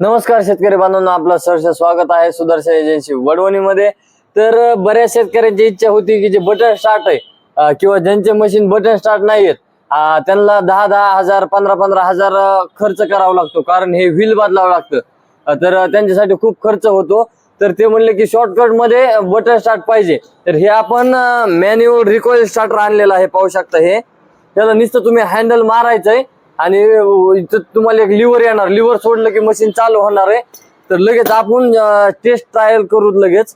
नमस्कार शेतकरी बांधवांना आपलं सहर्ष स्वागत आहे सुदर्शन एजन्सी वडवणीमध्ये. तर बऱ्याच शेतकऱ्यांची इच्छा होती की जे बटन स्टार्ट आहे किंवा ज्यांचे मशीन बटन स्टार्ट नाहीयेत त्यांना दहा दहा हजार पंधरा पंधरा हजार खर्च करावा लागतो. कारण हे व्हील बदलावं लागतं. तर त्यांच्यासाठी खूप खर्च होतो. तर ते म्हणले की शॉर्टकटमध्ये बटन स्टार्ट पाहिजे. तर हे आपण मॅन्युअल रिकॉइल स्टार्टर आणलेलं आहे पाहू शकता हे. त्याला नुसतं तुम्ही हँडल मारायचंय. आणि इथं तुम्हाला एक लिव्हर येणार. लिव्हर सोडलं की मशीन चालू होणार आहे. तर लगेच आपण टेस्ट ट्रायल करू लगेच.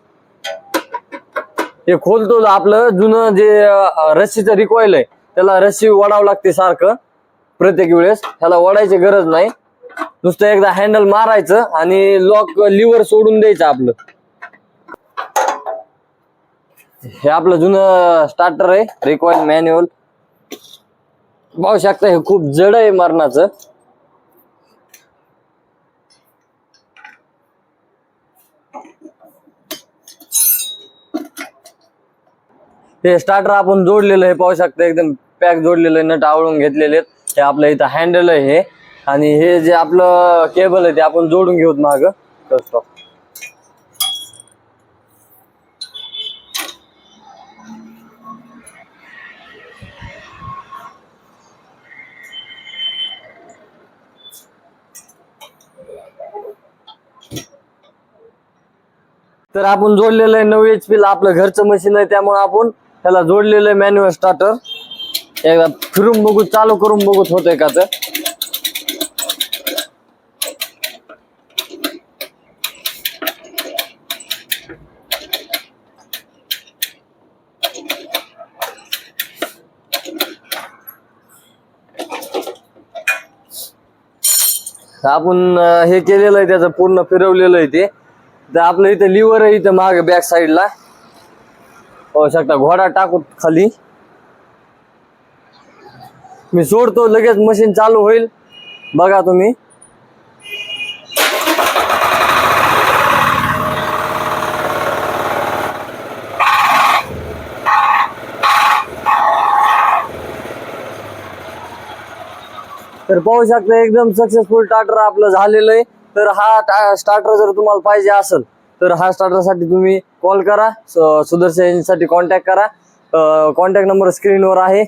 हे खोलतो आपलं जुनं जे रस्सीचं रिकॉईल आहे त्याला रस्सी वडावं लागते सारखं. प्रत्येक वेळेस ह्याला वडायची गरज नाही. नुसतं एकदा हँडल मारायचं आणि लॉक लिव्हर सोडून द्यायचं आपलं. हे आपलं जुनं स्टार्टर आहे रिकॉईल मॅन्युअल पाहू शकता हे खूप जड आहे मरणाचं. हे स्टार्टर आपण जोडलेलं आहे पाहू शकता एकदम पॅक जोडलेलं आहे नट आवळून घेतलेले आहेत. हे आपलं इथं हँडल आहे हे. आणि हे जे आपलं केबल आहे ते आपण जोडून घेऊत माग. तर आपण जोडलेलं आहे नऊ एच पी ला आपलं घरचं मशीन आहे त्यामुळे आपण त्याला जोडलेलं आहे मॅन्युअल स्टार्टर एकदा फिरून बघू चालू करून बघूत होतंय का तर. आपण हे केलेलं आहे त्याचं पूर्ण फिरवलेलं आहे ते. तर आपलं इथं लिव्हर आहे इथं माग बॅक साईडला पाहू शकता घोडा टाकू खाली. मी सोडतो लगेच मशीन चालू होईल. बघा तुम्ही. तर पाहू शकता एकदम सक्सेसफुल टाटर आपलं झालेलं आहे. तर हा स्टार्टर जर तुम्हाला पाहिजे असेल तर हा स्टार्टरसाठी तुम्ही कॉल करा. स- सुदर्शन यांच्यासाठी कॉन्टॅक्ट करा. कॉन्टॅक्ट नंबर स्क्रीनवर आहे.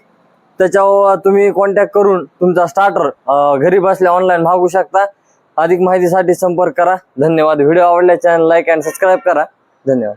त्याच्यावर तुम्ही कॉन्टॅक्ट करून तुमचा स्टार्टर घरी बसल्या ऑनलाईन मागू शकता. अधिक माहितीसाठी संपर्क करा. धन्यवाद. व्हिडिओ आवडल्या चॅनल लाईक अँड सबस्क्राईब करा. धन्यवाद.